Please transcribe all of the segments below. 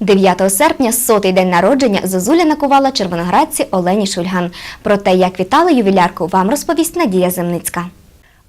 9 серпня, сотий день народження, Зозуля накувала червоноградці Олені Шульган. Про те, як вітали ювілярку, вам розповість Надія Земницька.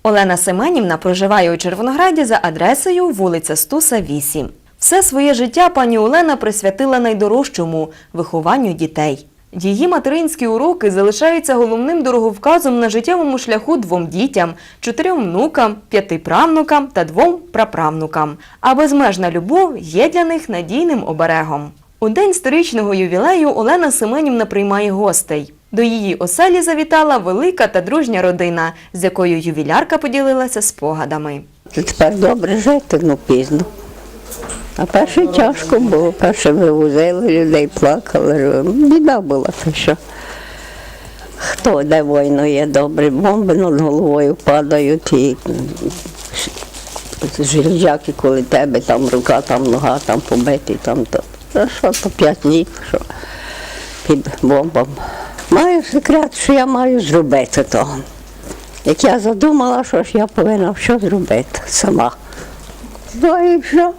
Олена Семенівна проживає у Червонограді за адресою вулиця Стуса, 8. Все своє життя пані Олена присвятила найдорожчому вихованню дітей. Її материнські уроки залишаються головним дороговказом на життєвому шляху двом дітям, чотирьом внукам, п'яти правнукам та двом праправнукам. А безмежна любов є для них надійним оберегом. У день сторічного ювілею Олена Семенівна приймає гостей. До її оселі завітала велика та дружня родина, з якою ювілярка поділилася спогадами. Тепер добре жити, ну пізно. А перше тяжко було, перше вивозили людей, плакали. Біда була, то що. Хто де воює добре, бомби над головою падають і железяки, коли тебе там рука, там нога, там побитий, там то. Та що то п'ять літ, що під бомбом. Маю секрет, що я маю зробити того. Як я задумала, що ж я повинна що зробити сама. Ну і що?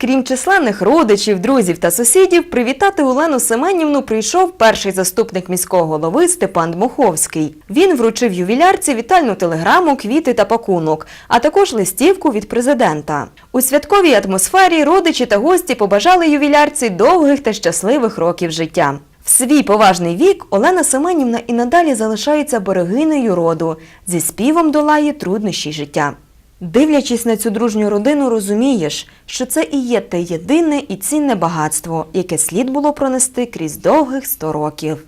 Крім численних родичів, друзів та сусідів, привітати Олену Семенівну прийшов перший заступник міського голови Степан Дмуховський. Він вручив ювілярці вітальну телеграму, квіти та пакунок, а також листівку від президента. У святковій атмосфері родичі та гості побажали ювілярці довгих та щасливих років життя. В свій поважний вік Олена Семенівна і надалі залишається берегинею роду, зі співом долає труднощі життя. Дивлячись на цю дружню родину, розумієш, що це і є те єдине і цінне багатство, яке слід було пронести крізь довгих сто років.